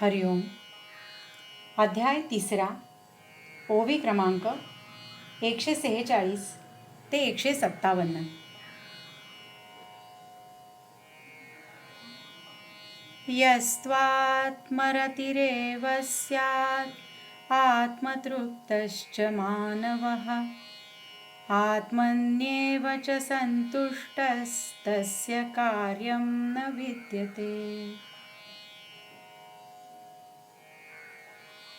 हरिओम. अध्याय तिसरा ओवी क्रमांक एकशे सेहेचाळीस ते एकशे सत्तावन्न. यस्त्वात्मरतिरेव स्यात् आत्मतृप्तश्च मानवः आत्मन्येव च सन्तुष्टस्तस्य कार्यं न विद्यते।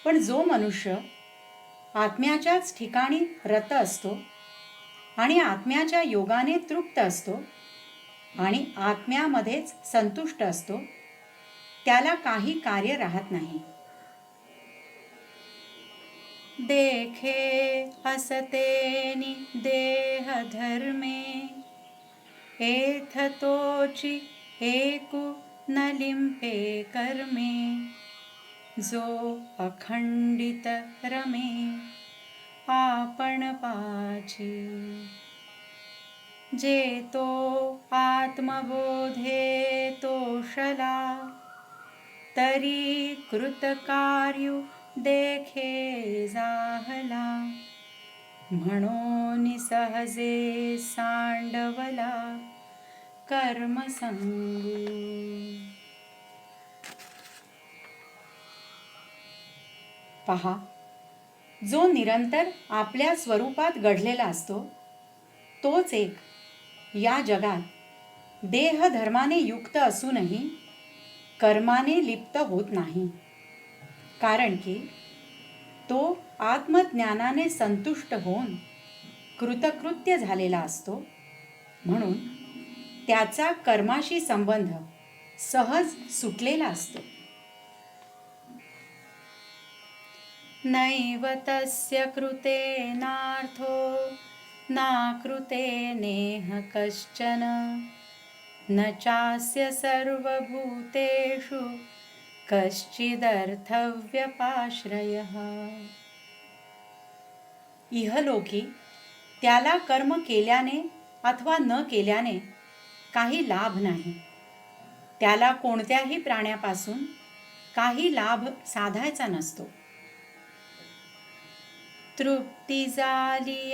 पण जो मनुष्य आत्म्याच्याच ठिकाणी रत असतो आणि आत्म्याच्या योगाने तृप्त असतो आणि आत्म्यामध्येच संतुष्ट असतो त्याला काही कार्य राहत नाही. देखे हसतेनि देह धर्मे एथतोची एकु न कर्मे। जो अखंडित रमे आपण पाची. जे तो आत्मबोधे तोषला तरी कृतकार्यु देखे जाहला. म्हणून सहजे सांडवला कर्मसंगी. पहा. जो निरंतर आपल्या स्वरूपात घडलेला असतो तोच एक. या जगात देहधर्माने युक्त असूनही कर्माने लिप्त होत नाही. कारण की तो आत्मज्ञानाने संतुष्ट होऊन कृतकृत्य झालेला असतो. म्हणून त्याचा कर्माशी संबंध सहज सुटलेला असतो. नैव तस्य कृतेनार्थो नाकृते नेह कश्चन। न चास्य सर्वभूतेषु कश्चिदर्थव्यपाश्रयः। इहलोकी त्याला कर्म केल्याने अथवा न केल्याने काही लाभ नाही. त्याला कोणत्याही प्राण्यापासून काही लाभ साधायचा नसतो. तृप्ती झाली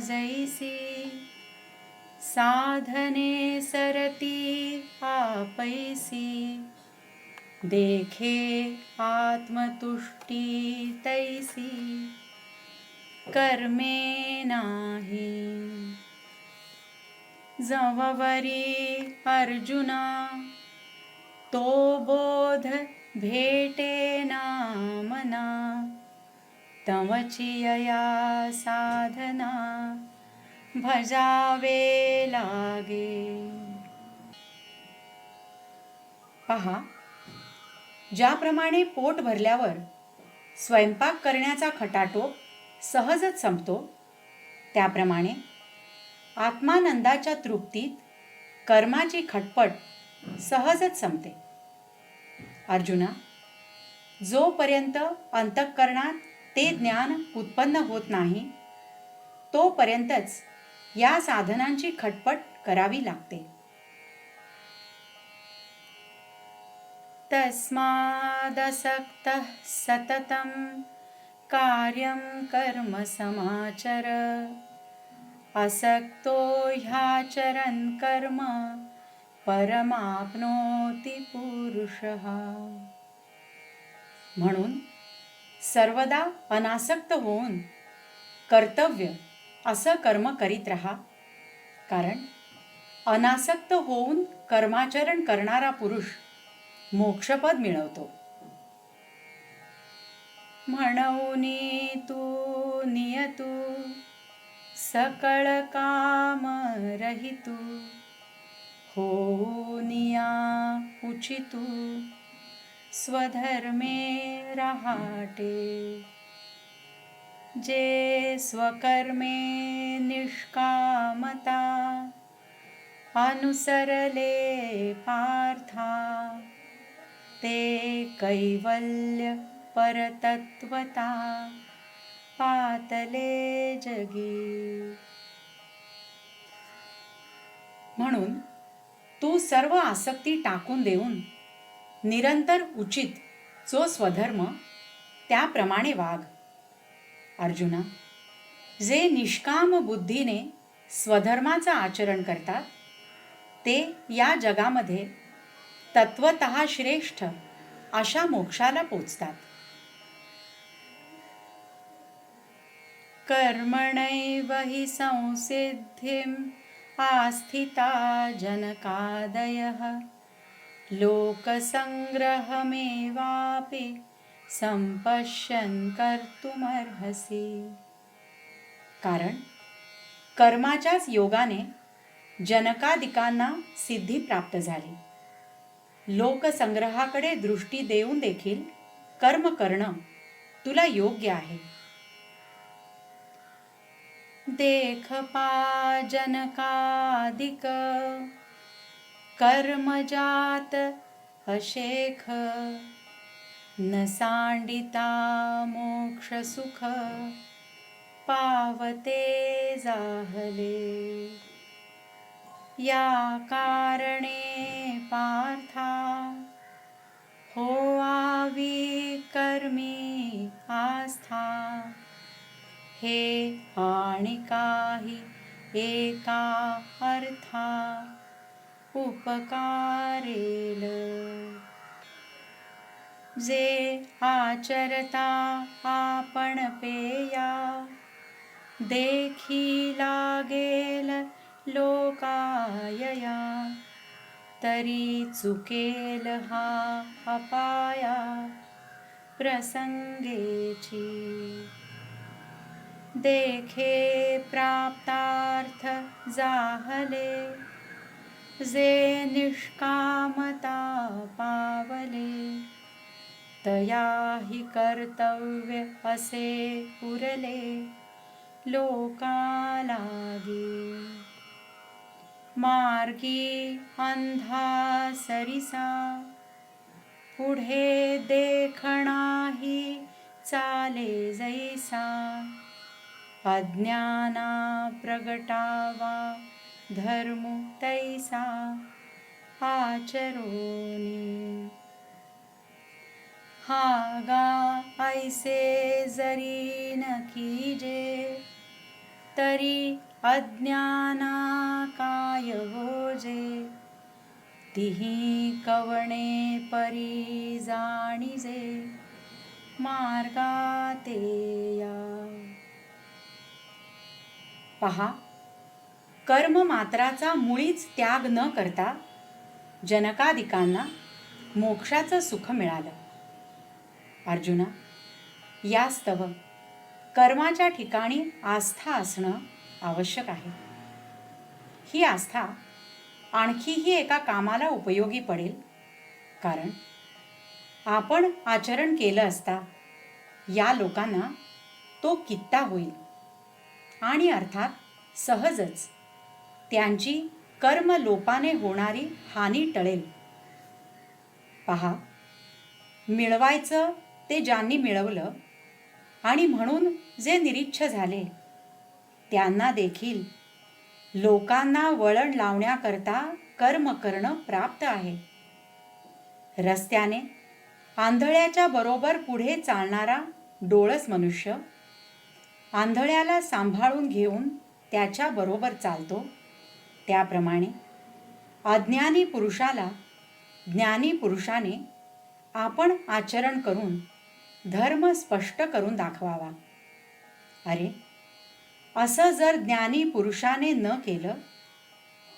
जैसी। साधने सरती आपैसी। देखे आत्मतुष्टी तैसी। कर्मे नाही। जववरी अर्जुना तो बोध भेटे नामना। मना साधना भजावे लागे। पहा ज्याप्रमाणे पोट भरल्यावर स्वयंपाक करण्याचा खटाटोप सहजच संपतो त्याप्रमाणे आत्मानंदाच्या तृप्तीत कर्माची खटपट सहजच संपते. अर्जुना जोपर्यंत अंतःकरणात ते ज्ञान उत्पन्न होत नाही तोपर्यंतच या साधनांची खटपट करावी लागते. तस्मादसक्त सततं कार्यं कर्म समाचर। असक्तो ह्याचरन् कर्म परमाप्नोती पुरुषः। म्हणून सर्वदा अनासक्त होऊन कर्तव्य असं कर्म करीत राहा. कारण अनासक्त होऊन कर्माचरण करणारा पुरुष मोक्षपद मिळवतो. म्हणून तू नियतू सकळ काम रहितू हो निया उचितू स्वधर्मे रहाटे। जे स्वकर्मे निष्कामता अनुसरले पार्था। ते कैवल्य परतत्वता पातले जगी। म्हणून तू सर्व आसक्ती टाकून देऊन निरंतर उचित जो स्वधर्म त्याप्रमाणे वाघ अर्जुना जे निष्काम बुद्धीने स्वधर्माचं आचरण करतात ते या जगामध्ये तत्वत श्रेष्ठ अशा मोक्षाला पोचतात. कर्मणैव हि संसिद्धिम् आस्थिता जनकादयः. लोकसङ्ग्रहमेवापि संपश्यन् कर्तुमर्हसि कारण कर्माच्याच योगाने जनकादिकांना सिद्धी प्राप्त झाली. लोकसंग्रहाकडे दृष्टी देऊन देखील कर्म करणं तुला योग्य आहे. देख पा जनकादिक कर्मजात अशेख न सांडिता मोक्ष सुख पावते जाहले. या कारणे पार्था हो आवी कर्मी आस्था. हे आणि काही एका अर्था उपकारेल. जे आचरता आपण पेया देखी लागेल लोकायया. तरी चुकेल हा अपाया प्रसंगेची. देखे प्राप्तार्थ जाहले. जे निष्कामता पावले तया हि कर्तव्य असे उरले लोकालागी. मार्गी अंधा सरिसा पुढे देखणाही चाले जैसा. अज्ञाना प्रगटावा धर्मो तैसा आचरोनी हागा ऐसे जरी न कीजे तरी अज्ञाना काय होजे तिही कवणे परी जाणीजे मार्गाते या पहा कर्म मात्राचा मुळीच त्याग न करता जनकादिकांना मोक्षाचं सुख मिळालं. अर्जुना यास्तव कर्माच्या ठिकाणी आस्था असणं आवश्यक आहे. ही आस्था आणखीही एका कामाला उपयोगी पडेल कारण आपण आचरण केलं असता या लोकांना तो कित्ता होईल आणि अर्थात सहजच त्यांची कर्मलोपाने होणारी हानी टळेल. पहा मिळवायचं ते ज्यांनी मिळवलं आणि म्हणून जे निरीच्छ झाले त्यांना देखील. लोकांना वळण लावण्याकरता कर्म करणं प्राप्त आहे. रस्त्याने आंधळ्याच्या बरोबर पुढे चालणारा डोळस मनुष्य आंधळ्याला सांभाळून घेऊन त्याच्याबरोबर चालतो. त्याप्रमाणे अज्ञानी पुरुषाला ज्ञानी पुरुषाने आपण आचरण करून धर्म स्पष्ट करून दाखवावा. अरे असं जर ज्ञानी पुरुषाने न केलं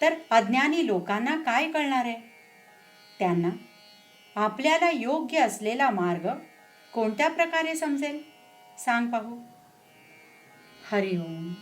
तर अज्ञानी लोकांना काय कळणार आहे? त्यांना आपल्याला योग्य असलेला मार्ग कोणत्या प्रकारे समजेल? सांग पाहू. हरिओम.